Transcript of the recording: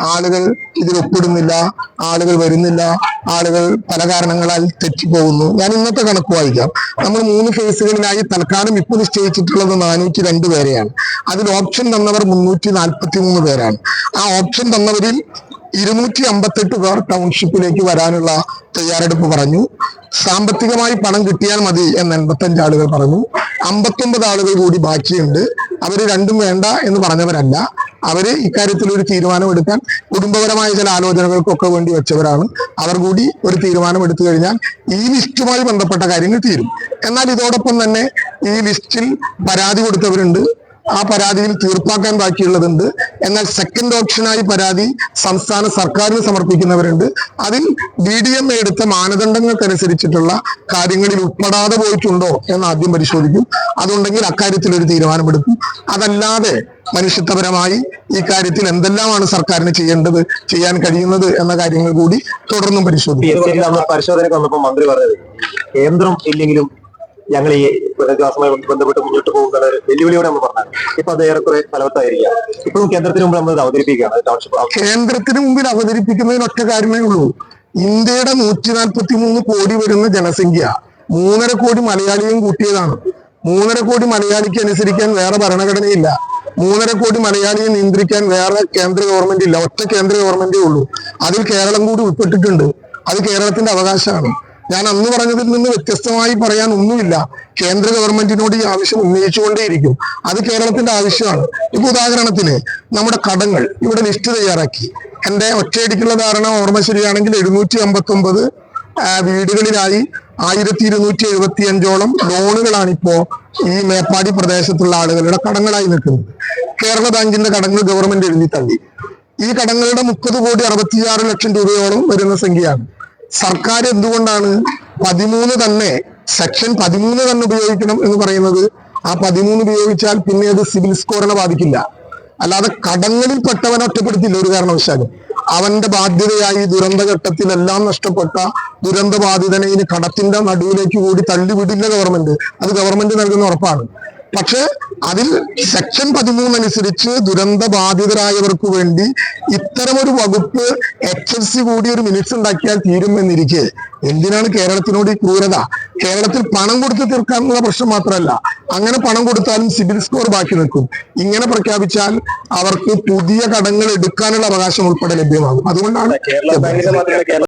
ആളുകൾ ഇതിൽ ഒപ്പിടുന്നില്ല ആളുകൾ വരുന്നില്ല ആളുകൾ പല കാരണങ്ങളാൽ തെറ്റിപ്പോകുന്നു. ഞാൻ ഇന്നത്തെ കണക്ക് വായിക്കാം. നമ്മൾ മൂന്ന് ഫേസുകളിലായി തൽക്കാലം ഇപ്പോൾ നിശ്ചയിച്ചിട്ടുള്ളത് നാനൂറ്റി രണ്ട് പേരെയാണ്. അതിൽ ഓപ്ഷൻ തന്നവർ മുന്നൂറ്റി നാൽപ്പത്തി മൂന്ന് പേരാണ്. ആ ഓപ്ഷൻ തന്നവരിൽ ഇരുന്നൂറ്റി അമ്പത്തെട്ട് പേർ ടൗൺഷിപ്പിലേക്ക് വരാനുള്ള തയ്യാറെടുപ്പ് പറഞ്ഞു. സാമ്പത്തികമായി പണം കിട്ടിയാൽ മതി എന്ന് എൺപത്തഞ്ച് ആളുകൾ പറഞ്ഞു. അമ്പത്തൊമ്പത് ആളുകൾ കൂടി ബാക്കിയുണ്ട്. അവർ രണ്ടും വേണ്ട എന്ന് പറഞ്ഞവരല്ല. അവർ ഇക്കാര്യത്തിൽ ഒരു തീരുമാനം എടുക്കാൻ കുടുംബപരമായ ചില ആലോചനകൾക്കൊക്കെ വേണ്ടി വെച്ചവരാണ്. അവർ കൂടി ഒരു തീരുമാനം എടുത്തു കഴിഞ്ഞാൽ ഈ ലിസ്റ്റുമായി ബന്ധപ്പെട്ട കാര്യങ്ങൾ തീരും. എന്നാൽ ഇതോടൊപ്പം തന്നെ ഈ ലിസ്റ്റിൽ പരാതി കൊടുത്തവരുണ്ട്. ആ പരാതിയിൽ തീർപ്പാക്കാൻ ബാക്കിയുള്ളതുണ്ട്. എന്നാൽ സെക്കൻഡ് ഓപ്ഷനായി പരാതി സംസ്ഥാന സർക്കാരിന് സമർപ്പിക്കുന്നവരുണ്ട്. അതിൽ ഡി ഡി എം എടുത്ത മാനദണ്ഡങ്ങൾക്കനുസരിച്ചിട്ടുള്ള കാര്യങ്ങളിൽ ഉൾപ്പെടാതെ പോയിട്ടുണ്ടോ എന്ന് ആദ്യം പരിശോധിക്കും. അതുണ്ടെങ്കിൽ അക്കാര്യത്തിൽ ഒരു തീരുമാനമെടുക്കും. അതല്ലാതെ മനുഷ്യത്വപരമായി ഈ കാര്യത്തിൽ എന്തെല്ലാമാണ് സർക്കാരിന് ചെയ്യേണ്ടത് ചെയ്യാൻ കഴിയുന്നത് എന്ന കാര്യങ്ങൾ കൂടി തുടർന്നും പരിശോധിക്കും. പരിശോധനയ്ക്ക് വന്നപ്പോൾ മന്ത്രി പറഞ്ഞത് കേന്ദ്രം ഇല്ലെങ്കിലും ഞങ്ങൾ ഈ പുനരധിവാസവുമായി ബന്ധപ്പെട്ട് മുന്നോട്ട് പോകുന്ന വെല്ലുവിളിയോടെ നമ്മൾ പറഞ്ഞത്. ഇപ്പൊ അത് ഏറെക്കുറെ ഫലവത്തായിരിക്കുക ഇപ്പോഴും കേന്ദ്രത്തിന് മുമ്പ് നമ്മൾ അവതരിപ്പിക്കുകയാണ്. ടൗൺഷിപ്പ് കേന്ദ്രത്തിന് മുമ്പിൽ അവതരിപ്പിക്കുന്നതിന് ഒറ്റ കാര്യമേ ഉള്ളൂ. ഇന്ത്യയുടെ നൂറ്റി നാൽപ്പത്തി മൂന്ന് കോടി വരുന്ന ജനസംഖ്യ മൂന്നര കോടി മലയാളിയും കൂട്ടിയതാണ്. മൂന്നര കോടി മലയാളിക്ക് അനുസരിക്കാൻ വേറെ ഭരണഘടനയില്ല. മൂന്നര കോടി മലയാളിയെ നിയന്ത്രിക്കാൻ വേറെ കേന്ദ്ര ഗവൺമെന്റ് ഇല്ല. ഒറ്റ കേന്ദ്ര ഗവൺമെന്റേ ഉള്ളൂ. അതിൽ കേരളം കൂടി ഉൾപ്പെട്ടിട്ടുണ്ട്. അത് കേരളത്തിന്റെ അവകാശമാണ്. ഞാൻ അന്ന് പറഞ്ഞതിൽ നിന്ന് വ്യത്യസ്തമായി പറയാൻ ഒന്നുമില്ല. കേന്ദ്ര ഗവൺമെന്റിനോട് ഈ ആവശ്യം ഉന്നയിച്ചുകൊണ്ടേയിരിക്കും. അത് കേരളത്തിന്റെ ആവശ്യമാണ്. ഇപ്പൊ ഉദാഹരണത്തിന് നമ്മുടെ കടങ്ങൾ ഇവിടെ ലിസ്റ്റ് തയ്യാറാക്കി. എന്റെ ഒറ്റയടിക്കുള്ള ധാരണ ഓർമ്മ ശരിയാണെങ്കിൽ എഴുന്നൂറ്റി അമ്പത്തി ഒമ്പത് വീടുകളിലായി ആയിരത്തി ഇരുന്നൂറ്റി എഴുപത്തി അഞ്ചോളം ലോണുകളാണ് ഇപ്പോ ഈ മേപ്പാടി പ്രദേശത്തുള്ള ആളുകളുടെ കടങ്ങളായി നിൽക്കുന്നത് കേരള ബാങ്കിന്റെ കടങ്ങൾ ഗവൺമെന്റ് എഴുതി തള്ളി. ഈ കടങ്ങളുടെ മുപ്പത് കോടി അറുപത്തിയാറ് ലക്ഷം രൂപയോളം വരുന്ന സംഖ്യയാണ്. സർക്കാർ എന്തുകൊണ്ടാണ് പതിമൂന്ന് തന്നെ സെക്ഷൻ പതിമൂന്ന് തന്നെ ഉപയോഗിക്കണം എന്ന് പറയുന്നത്? ആ പതിമൂന്ന് ഉപയോഗിച്ചാൽ പിന്നെ അത് സിവിൽ സ്കോറിനെ ബാധിക്കില്ല. അല്ലാതെ കടങ്ങളിൽ പെട്ടവനെ ഒറ്റപ്പെടുത്തില്ല ഒരു കാരണവശാലും. അവന്റെ ബാധ്യതയായി ദുരന്തഘട്ടത്തിലെല്ലാം നഷ്ടപ്പെട്ട ദുരന്തബാധിതനെ ഇനി കടത്തിന്റെ നടുവിലേക്ക് കൂടി തള്ളിവിടില്ല ഗവൺമെന്റ് അത് ഗവൺമെന്റ് നൽകുന്ന ഉറപ്പാണ്. പക്ഷെ അതിൽ സെക്ഷൻ പതിമൂന്ന് അനുസരിച്ച് ദുരന്ത ബാധിതരായവർക്ക് വേണ്ടി ഇത്തരമൊരു വകുപ്പ് എച്ച് എൽ സി കൂടി ഒരു മിനിറ്റ്സ് ഉണ്ടാക്കിയാൽ തീരും എന്നിരിക്കെ എന്തിനാണ് കേരളത്തിനോട് ഈ ക്രൂരത? കേരളത്തിൽ പണം കൊടുത്ത് തീർക്കാനുള്ള പ്രശ്നം മാത്രമല്ല. അങ്ങനെ പണം കൊടുത്താലും സിബിൽ സ്കോർ ബാക്കി നിൽക്കും. ഇങ്ങനെ പ്രഖ്യാപിച്ചാൽ അവർക്ക് പുതിയ കടങ്ങൾ എടുക്കാനുള്ള അവകാശം ഉൾപ്പെടെ ലഭ്യമാകും. അതുകൊണ്ടാണ് കേരള